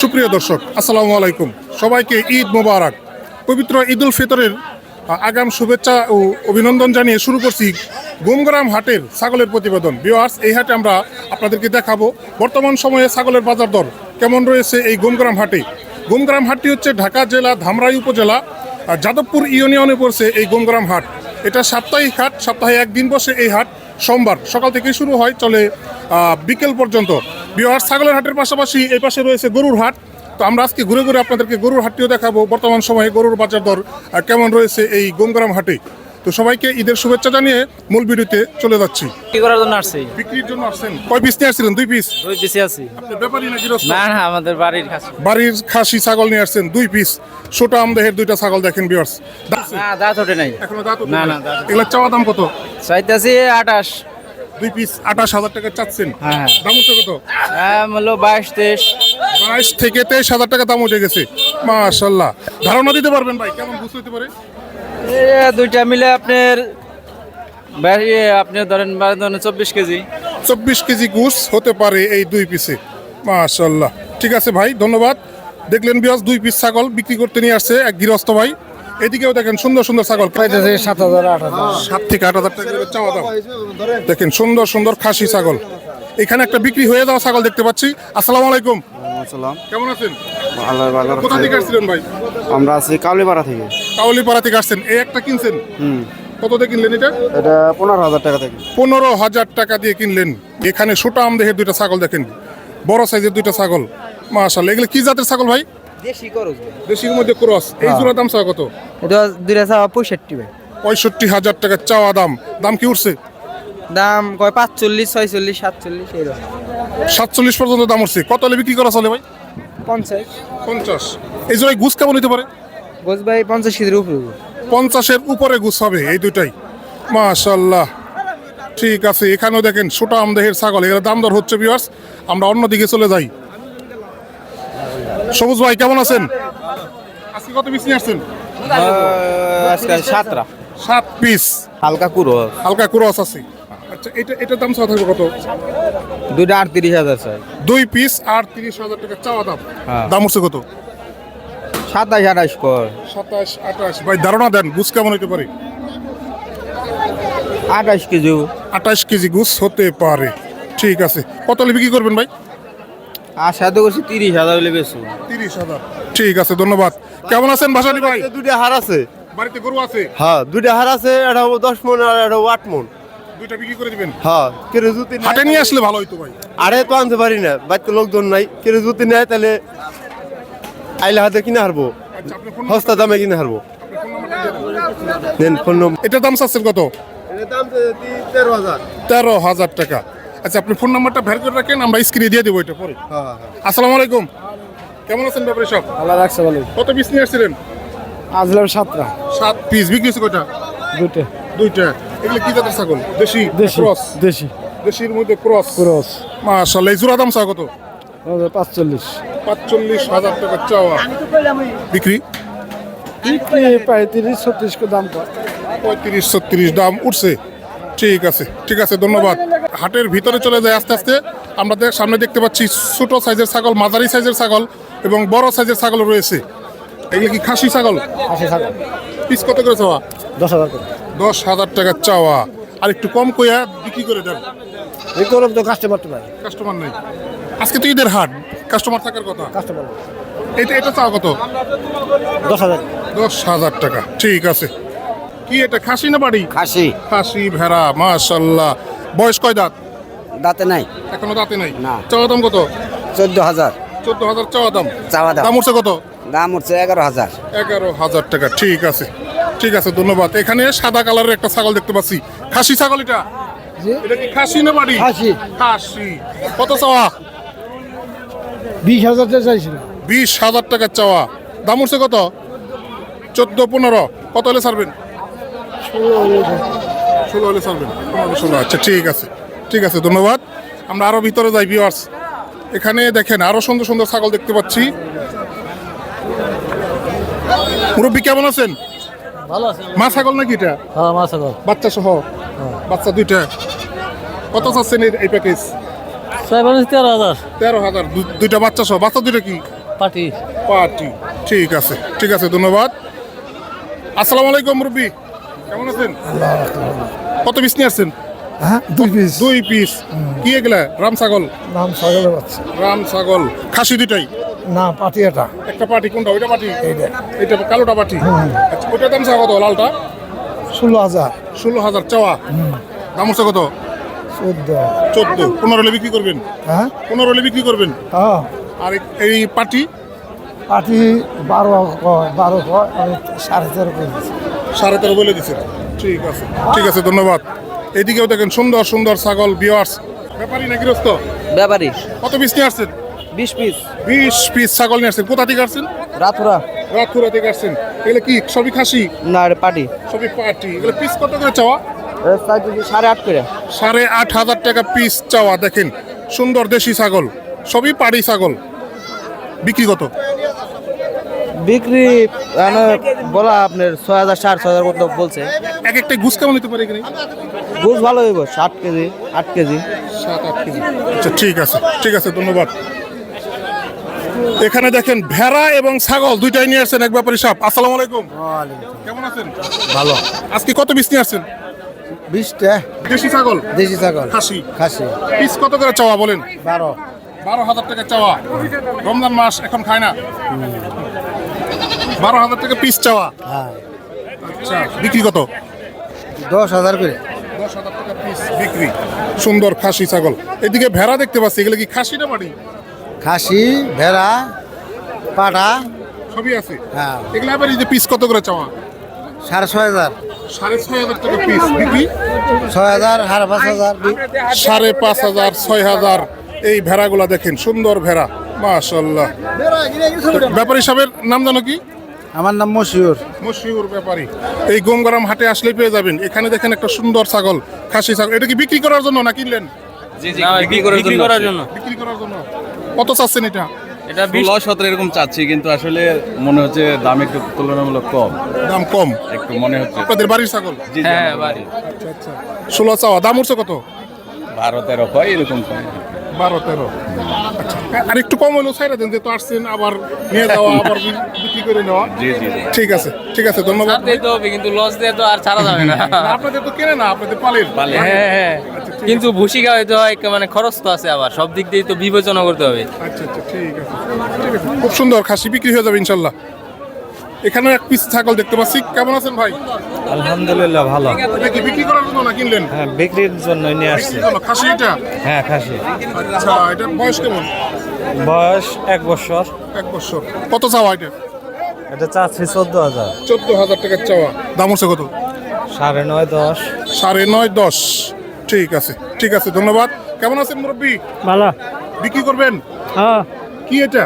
সুপ্রিয় দর্শক, আসসালামু আলাইকুম। সবাইকে ঈদ মোবারক। পবিত্র ঈদ উল ফিতরের আগাম শুভেচ্ছা ও অভিনন্দন জানিয়ে শুরু করছি গুমগ্রাম হাটের ছাগলের প্রতিবেদন। ভিওয়ার্স এই হাটে আমরা আপনাদেরকে দেখাবো বর্তমান সময়ে ছাগলের বাজার দর কেমন রয়েছে এই গুমগ্রাম হাটে। গুমগ্রাম হাটটি হচ্ছে ঢাকা জেলা ধামরাই উপজেলা যাদবপুর ইউনিয়নে পড়ছে এই গুমগ্রাম হাট। এটা সাপ্তাহিক হাট, সপ্তাহে একদিন বসে এই হাট, সোমবার সকাল থেকে শুরু হয়, চলে বিকেল পর্যন্ত। বিহার ছাগলের হাটের পাশাপাশি এই পাশে রয়েছে গরুর হাট। তো আমরা আজকে ঘুরে ঘুরে আপনাদেরকে গরুর হাটটিও দেখাবো। বর্তমান সময়ে গরুর বাজার দর কেমন রয়েছে এই গোমগ্রাম হাটে? তো সবাইকে ঈদের শুভেচ্ছা জানিয়ে মূল ভিডিওতে চলে যাচ্ছি। কি করার জন্য আসছি। বিক্রির জন্য আসছেন? কয় পিস নিয়ে আসছিলেন? দুই পিস? দুই পিসে আছি। ব্যাপারই না গৃহস্থ? না না আমাদের বাড়ির কাছে বাড়ির খাসি ছাগল নিয়ে আসছেন দুই পিস। ছোট আমদেহের দুইটা ছাগল দেখেন বিয়ার্স না দাঁত ওঠে নাই। এখনও দাঁত না, না, এগুলোর চাওয়া দাম কত? চাইতেছি আঠাশ। দুই পিস আঠাশ হাজার টাকা চাচ্ছেন। হ্যাঁ। দাম হচ্ছে কত? দাম হলো বাইশ তেইশ। বাইশ থেকে তেইশ হাজার টাকা দাম উঠে গেছে। মাশাল্লাহ। ধারণা দিতে পারবেন ভাই কেমন বুঝতে হতে পারে? এ দুইটা মিলে আপনার আপনি ধরেন ধরেন চব্বিশ কেজি। চব্বিশ কেজি গুস হতে পারে এই দুই পিসে মাশাল্লাহ। ঠিক আছে ভাই ধন্যবাদ। দেখলেন বিয়াস দুই পিস ছাগল বিক্রি করতে নিয়ে আসছে এক গৃহস্থ ভাই। এদিকেও দেখেন সুন্দর সুন্দর ছাগল। সাত হাজার আট হাজার। সাত থেকে আট হাজার টাকা করে চাওয়া দাম। দেখেন সুন্দর সুন্দর খাসি ছাগল। এখানে একটা বিক্রি হয়ে যাওয়া ছাগল দেখতে পাচ্ছি। আসসালামু আলাইকুম। সালাম কেমন আছেন? ভালো ভালো। কোথা থেকে আসছিলেন ভাই? আমরা আছি কাউলিপাড়া থেকে। কাউলিপাড়া থেকে আসছেন। এই একটা কিনছেন? হুম। কত দিয়ে কিনলেন এটা? এটা পনেরো হাজার টাকা থেকে। পনেরো হাজার টাকা দিয়ে কিনলেন। এখানে সোটা আম দেখে দুইটা ছাগল দেখেন। বড় সাইজের দুইটা ছাগল। মাশাল্লাহ এগুলো কি জাতের ছাগল ভাই? দেশি দেশির মধ্যে ক্রস। এই জোড়া দাম চাওয়া কত? দুইটা চাওয়া পঁয়ষট্টি ভাই। পঁয়ষট্টি হাজার টাকা চাওয়া দাম। দাম কি উঠছে? দাম কয় পাঁচচল্লিশ ছয়চল্লিশ সাতচল্লিশ এইরকম সাতচল্লিশ পর্যন্ত দাম উঠছে। কত হলে বিক্রি করা চলে ভাই? পঞ্চাশ। পঞ্চাশ। এই জোড়ায় ঘুষ কেমন হতে পারে? গোস ভাই পঞ্চাশ কেজির উপরে পঞ্চাশের উপরে ঘুষ হবে এই দুইটাই। মাশাল্লাহ ঠিক আছে এখানেও দেখেন ছোটা আমদেহের ছাগল। এগুলো দাম দর হচ্ছে বিয়ার্স আমরা অন্যদিকে চলে যাই। সবুজ ভাই কেমন আছেন? আজকে কত পিস নিয়ে আসছেন? আজকে সাতটা। সাত পিস হালকা কুড়ো হালকা ক্রস আছে। আচ্ছা এটা এটার দাম চাওয়া থাকবে কত? দুইটা আটত্রিশ হাজার চাই। দুই পিস আর তিরিশ হাজার টাকা চাওয়া দাম। হ্যাঁ। দাম হচ্ছে কত? সাতাশ আঠাশ কর। সাতাশ আঠাশ। ভাই ধারণা দেন গুছ কেমন হতে পারে? আঠাশ কেজি। আঠাশ কেজি গুছ হতে পারে। ঠিক আছে। কত হলে বিক্রি করবেন ভাই? আশা তো করছি তিরিশ হাজার হলে বেশি। তিরিশ হাজার। ঠিক আছে ধন্যবাদ। কেমন আছেন ভাসানি ভাই? দুইটা হার আছে। বাড়িতে গরু আছে? হ্যাঁ দুইটা হার আছে এটা হব দশ মন আর এটা আট মন। দুইটা বিক্রি করে দিবেন? হ্যাঁ কেরে জুতি হাটে নিয়ে আসলে ভালো হইতো ভাই। আরে তো আনতে পারি না বাড়িতে লোকজন নাই। কেরে জুতি নেয় তাহলে আইলে হাতে কিনে হারবো। আচ্ছা সস্তা দামে কিনে হারবো। দেন। ফোন নম্বর এটার দাম চাচ্ছেন কত? দাম তেরো হাজার। তেরো হাজার টাকা। আচ্ছা আপনি ফোন নাম্বারটা ভের করে রাখেন আমরা স্ক্রিনে দিয়ে দেবো এটা পরে। হ্যাঁ হ্যাঁ। আসসালামু আলাইকুম। কেমন আছেন ব্যাপারে সব? আল্লাহ রাখছে ভালো। কত পিস নিয়ে আসছিলেন? আজলাম সাতটা। সাত পিস বিক্রি হচ্ছে কয়টা? দুইটা। দুইটা। এগুলো কি জাতের ছাগল? দেশি? দেশি ক্রস? দেশি। দেশির মধ্যে ক্রস? ক্রস। মাশাআল্লাহ জোড়া দাম চা কত? পাঁচচল্লিশ। পাঁচচল্লিশ হাজার টাকা চাওয়া। বিক্রি? পঁয়ত্রিশ ছত্রিশ দাম পঁয়ত্রিশ ছত্রিশ দাম উঠছে। ঠিক আছে ঠিক আছে ধন্যবাদ। হাটের ভিতরে চলে যায় আস্তে আস্তে। আমরা দেখ- সামনে দেখতে পাচ্ছি ছোট সাইজের ছাগল মাঝারি সাইজের ছাগল এবং বড় সাইজের ছাগল রয়েছে। এগুলো কি খাসি ছাগল? আশি টাকা পিস কত করে চাওয়া? দশ হাজার করে। দশ হাজার টাকা চাওয়া। আর একটু কম কইয়া বিক্রি করে দেন। করব তো কাস্টমার তো নাই। কাস্টমার নেই। আজকে তো ঈদের হাট। কাস্টমার থাকার কথা। কাস্টমার এটা এটা চাওয়া কত? দশ হাজার। দশ হাজার টাকা। ঠিক আছে। কি এটা খাসি না বাড়ি? খাসি। খাসি ভেড়া মাশাল্লাহ। বয়স কয় দাঁত? দাঁতে নাই। এখনও দাঁতে নাই? না। চাওয়া দাম কত? চোদ্দ হাজার। চোদ্দ হাজার চাওয়া দাম? চাওয়া দাম। দাম উঠছে কত? দাম হচ্ছে এগারো হাজার। এগারো হাজার টাকা। ঠিক আছে। ঠিক আছে ধন্যবাদ। এখানে সাদা কালারের একটা ছাগল দেখতে পাচ্ছি। খাসি ছাগল এটা? এটা কি খাসি না বাড়ি? খাসি। খাসি। কত চাওয়া? বিশ হাজার চাইছিলাম বিশ হাজার টাকা চাওয়া। দাম উঠছে কত? চোদ্দ পনেরো। কত হলে ছাড়বেন? ষোলো হলে ছাড়বেন ষোলো আচ্ছা ঠিক আছে ঠিক আছে ধন্যবাদ। আমরা আরও ভিতরে যাই ভিওয়ার্স এখানে দেখেন আরও সুন্দর সুন্দর ছাগল দেখতে পাচ্ছি। মুরব্বী কেমন আছেন? ভালো আছে। মা ছাগল নাকি এটা? হ্যাঁ মাছ হাজার বাচ্চা সহ? বাচ্চা দুইটা। কত চাচ্ছেন এই- এই প্যাকেজ তেরো হাজার। তেরো হাজার। দুইটা বাচ্চা সহ? বাচ্চা দুইটা কি? পার্টি। পার্টি। ঠিক আছে ঠিক আছে ধন্যবাদ। আসসালামু আলাইকুম মুরব্বী। কেমন আছেন? কত পিস নিয়ে আসছেন? হ্যাঁ দুই পিস দুই পিস কি এগুলা? রাম ছাগল? নাম ছাগলের বাচ্চা। রাম ছাগল। খাসি দুইটাই? না পাটি এটা। একটা পার্টি কোনটা? ওইটা পার্টি এইটা এটা কালোটা পার্টি আচ্ছা ওইটার দাম চা কত? লালটা? ষোলো হাজার। ষোলো হাজার চাওয়া। দাম হচ্ছে কত? চোদ্দ। চোদ্দ। পনেরো হলে বিক্রি করবেন? হ্যাঁ? পনেরো হলে বিক্রি করবেন? হ্যাঁ। আর এই- পার্টি পাটি? বারো বারো সাড়ে তেরো করে দিচ্ছি সাড়ে তেরো বলে দিচ্ছেন ঠিক আছে। ঠিক আছে ধন্যবাদ। এদিকেও দেখেন সুন্দর সুন্দর ছাগল বিয়ার্স ব্যাপারী না গৃহস্থ? ব্যাপারী। কত পিস নিয়ে আসছেন? বিশ পিস বিশ পিস ছাগল নিয়ে আসছেন। কোথা থেকে আসছেন? রাতুরা। রাতপুরা থেকে আসছেন। এগুলো কি সবই খাসি? না পাটি। সবই পার্টি এগুলো পিস কত করে চাওয়া? সাড়ে আট করে। সাড়ে আট হাজার টাকা পিস চাওয়া দেখেন। সুন্দর দেশি ছাগল। সবই পাড়ি ছাগল। বিক্রি কত? বিক্রি বলা আপনার ছয় হাজার সাড়ে ছয় হাজার মতো বলছে। এক একটা ঘুষ কেমন নিতে পারে এখানে? বুঝ ভালো হইব ষাট কেজি আট কেজি। সাত আট কেজি। আচ্ছা ঠিক আছে ঠিক আছে ধন্যবাদ। এখানে দেখেন ভেড়া এবং ছাগল দুইটাই নিয়ে আসছেন এক ব্যাপারী সাহেব আসসালামু আলাইকুম। কেমন আছেন? ভালো। আজকে কত পিস নিয়ে আসছেন? বিশটা। দেশি ছাগল? দেশি ছাগল। খাসি? খাসি। পিস কত করে চাওয়া বলেন? বারো। বারো হাজার টাকা চাওয়া। রমজান মাস এখন খায় না? বারো হাজার টাকা পিস চাওয়া। হ্যাঁ। আচ্ছা বিক্রি কত? দশ হাজার করে। দশ হাজার টাকা পিস বিক্রি। সুন্দর খাসি ছাগল। এদিকে ভেড়া দেখতে পাচ্ছি এগুলো কি খাসি না বাড়ি? খাসি ভেড়া পাটা। সবই আছে? হ্যাঁ। এগুলো আবার এই যে পিস কত করে চাওয়া? সাড়ে ছয় হাজার। সাড়ে ছয় হাজার টাকা পিস বিক্রি? ছয় হাজার সাড়ে পাঁচ হাজার। সাড়ে পাঁচ হাজার ছয় হাজার। এই ভেড়াগুলা দেখেন সুন্দর ভেড়া। মাশাল্লাহ ব্যাপারী সাহেবের নাম জানো কি? আমার নাম মশিউর। মশিউর ব্যাপারী। এই গোমগরাম হাটে আসলেই পেয়ে যাবেন। এখানে দেখেন একটা সুন্দর ছাগল খাসি ছাগল। এটা কি বিক্রি করার জন্য না কিনলেন? বিক্রি করার জন্য। বিক্রি করার জন্য। কত চাচ্ছেন এটা? এটা ষোলো সতেরো এরকম চাচ্ছি কিন্তু আসলে মনে হচ্ছে দাম একটু তুলনামূলক কম। দাম কম? একটু মনে হচ্ছে। আপনাদের বাড়ির ছাগল? হ্যাঁ বাড়ি আচ্ছা আচ্ছা। ষোলো চাওয়া দাম উঠছে কত? বারো তেরো হয় এরকম হয়। বারো তেরো। আচ্ছা আর একটু কম হলেও ছাইরা দেন যেহেতু আসছেন আবার নিয়ে যাওয়া আবার বিক্রি করে নেওয়া। জি জি জি। ঠিক আছে ঠিক আছে ধন্যবাদ। দিতে হবে কিন্তু লস দিয়ে তো আর ছাড়া যাবে না। আপনাদের তো কেনে না আপনাদের পালের। হ্যাঁ হ্যাঁ কিন্তু ভুসি খাওয়াইতে হয় মানে খরচ তো আছে আবার সব দিক দিয়ে তো বিবেচনা করতে হবে। আচ্ছা আচ্ছা ঠিক আছে ঠিক আছে। খুব সুন্দর খাসি বিক্রি হয়ে যাবে ইনশাল্লাহ। এখানে এক পিস ছাগল দেখতে পাচ্ছি। কেমন আছেন ভাই? আলহামদুলিল্লাহ ভালো। এটা কি বিক্রি করার জন্য না কিনলেন? হ্যাঁ বিক্রির জন্য নিয়ে আসছি। খাসি এটা? হ্যাঁ খাসি। আচ্ছা এটা বয়স কেমন? বয়স এক বছর। এক বছর। কত চাওয়া এটা? এটা চাচ্ছি চোদ্দ হাজার। চোদ্দ হাজার টাকার চাওয়া। দাম হচ্ছে কত? সাড়ে নয় দশ। সাড়ে নয় দশ। ঠিক আছে ঠিক আছে ধন্যবাদ। কেমন আছেন মুরব্বী? ভালো। বিক্রি করবেন? হ্যাঁ। কি এটা?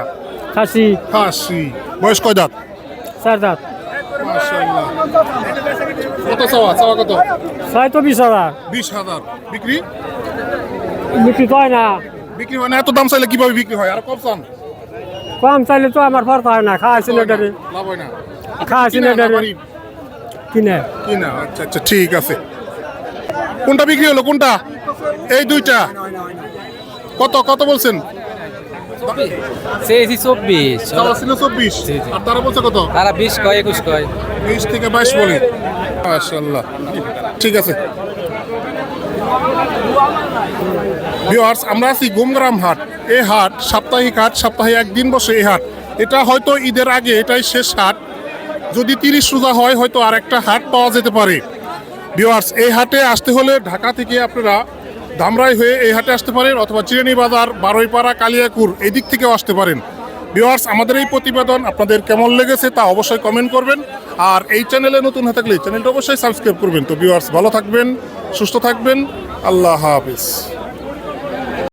খাসি। খাসি। বয়স কয় দাঁত? চার দাঁত কত চাওয়া? চাওয়া কত? ছয় তো বিশ হাজার। বিশ হাজার। বিক্রি? বিক্রি কয় না? বিক্রি হয় না। এত দাম চাইলে কীভাবে বিক্রি হয়? আর কম চান? কম চাইলে তো আমার ফর হয় না। খাওয়া সিলিন্ডারে লাভ হয় না। খাওয়া কিনা না বাড়ির? কিনে। কিনা। আচ্ছা আচ্ছা ঠিক আছে। কোনটা বিক্রি হলো? কোনটা? এই দুইটা। কত? কত বলছেন? চেয়েছি চব্বিশ। তারা ছিল চব্বিশ। আর তারা বলছে কত? তারা বিশ কয় একুশ কয়। বিশ থেকে বাইশ বলে। মাশাল্লাহ ঠিক আছে। ভিউয়ার্স আমরা আছি গুমগ্রাম হাট। এই হাট সাপ্তাহিক হাট সপ্তাহে একদিন বসে এই হাট। এটা হয়তো ঈদের আগে এটাই শেষ হাট। যদি তিরিশ রোজা হয় হয়তো আর একটা হাট পাওয়া যেতে পারে। ভিউয়ার্স এই হাটে আসতে হলে ঢাকা থেকে আপনারা ধামরাই হয়ে এই হাটে আসতে পারেন অথবা চিরানি বাজার, বারোইপাড়া, কালিয়াকুর এই দিক থেকেও আসতে পারেন। ভিওয়ার্স আমাদের এই প্রতিবেদন আপনাদের কেমন লেগেছে তা অবশ্যই কমেন্ট করবেন। আর এই চ্যানেলে নতুন হয়ে থাকলে চ্যানেলটা অবশ্যই সাবস্ক্রাইব করবেন। তো ভিওয়ার্স ভালো থাকবেন, সুস্থ থাকবেন। আল্লাহ হাফিজ।